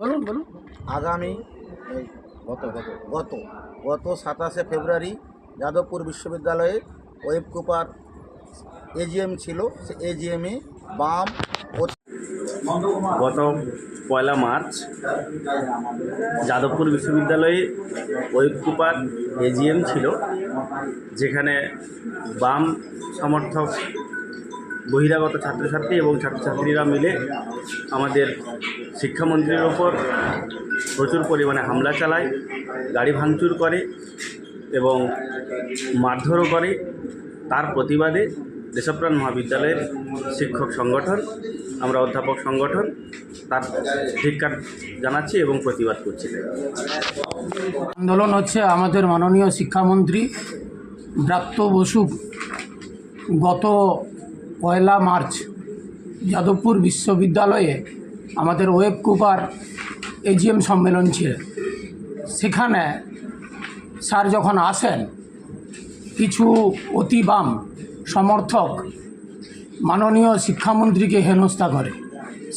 বলুন বলুন। আগামী গত গত গত গত সাতাশে ফেব্রুয়ারি যাদবপুর বিশ্ববিদ্যালয়ে ওয়েব কুপার এজিএম ছিল সে এজিএমে বাম গত পয়লা মার্চ যাদবপুর বিশ্ববিদ্যালয়ে ওয়েব কুপার এজিএম ছিল যেখানে বাম সমর্থক বহিরাগত ছাত্রছাত্রী এবং ছাত্রছাত্রীরা মিলে আমাদের শিক্ষামন্ত্রীর ওপর প্রচুর পরিমাণে হামলা চালায়, গাড়ি ভাঙচুর করে এবং মারধরও করে। তার প্রতিবাদে দেশপ্রাণ মহাবিদ্যালয়ের শিক্ষক সংগঠন, আমরা অধ্যাপক সংগঠন, তার ধিক্কার জানাচ্ছি এবং প্রতিবাদ করছি। আন্দোলন হচ্ছে আমাদের মাননীয় শিক্ষামন্ত্রী ব্রাত্য বসু গত পয়লা মার্চ যাদবপুর বিশ্ববিদ্যালয়ে আমাদের ওয়েব কুপার এজিএম সম্মেলন ছিল। সেখানে স্যার যখন আসেন, কিছু অতিবাম সমর্থক মাননীয় শিক্ষামন্ত্রীকে হেনস্থা করে।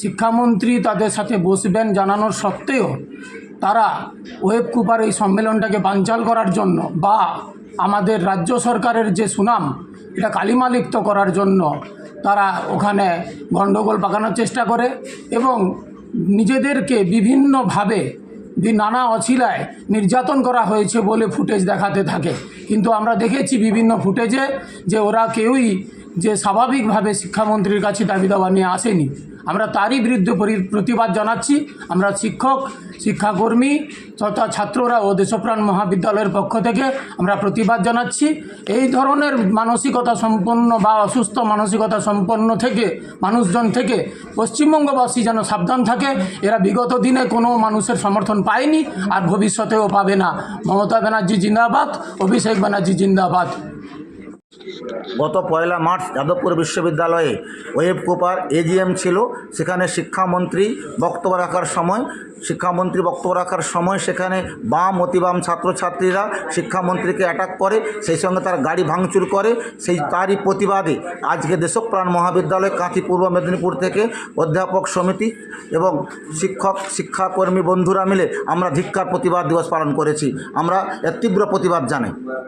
শিক্ষামন্ত্রী তাদের সাথে বসবেন জানানোর সত্ত্বেও তারা ওয়েব কুপার এই সম্মেলনটাকে বানচাল করার জন্য বা আমাদের রাজ্য সরকারের যে সুনাম, এটা কালিমালিপ্ত করার জন্য তারা ওখানে গণ্ডগোল পাকানোর চেষ্টা করে এবং নিজেদেরকে বিভিন্নভাবে নানা অছিলায় নির্যাতন করা হয়েছে বলে ফুটেজ দেখাতে থাকে। কিন্তু আমরা দেখেছি বিভিন্ন ফুটেজে যে ওরা কেউই যে স্বাভাবিকভাবে শিক্ষামন্ত্রীর কাছে দাবি দাবা নিয়ে আসেনি। আমরা তারই বিরুদ্ধে পরি- প্রতিবাদ জানাচ্ছি। আমরা শিক্ষক, শিক্ষাকর্মী তথা ছাত্ররা ও দেশপ্রাণ মহাবিদ্যালয়ের পক্ষ থেকে আমরা প্রতিবাদ জানাচ্ছি। এই ধরনের মানসিকতা সম্পন্ন বা অসুস্থ মানসিকতা সম্পন্ন থেকে, মানুষজন থেকে, পশ্চিমবঙ্গবাসী যেন সাবধান থাকে, এরা বিগত দিনে কোনো মানুষের সমর্থন পায়নি আর ভবিষ্যতেও পাবে না। মমতা ব্যানার্জি জিন্দাবাদ, অভিষেক ব্যানার্জি জিন্দাবাদ। গত পয়লা মার্চ যাদবপুর বিশ্ববিদ্যালয়ে ওয়েব কুপার এজিএম ছিল। সেখানে শিক্ষামন্ত্রী বক্তব্য রাখার সময়, শিক্ষামন্ত্রী বক্তব্য রাখার সময় সেখানে বাম, অতিবাম ছাত্রছাত্রীরা শিক্ষামন্ত্রীকে অ্যাটাক করে, সেই সঙ্গে তার গাড়ি ভাঙচুর করে, সেই তারই প্রতিবাদে আজকে দেশপ্রাণ মহাবিদ্যালয় কাঁথি পূর্ব মেদিনীপুর থেকে অধ্যাপক সমিতি এবং শিক্ষক, শিক্ষাকর্মী বন্ধুরা মিলে আমরা ধিক্কার প্রতিবাদ দিবস পালন করেছি। আমরা এর তীব্র প্রতিবাদ জানাই।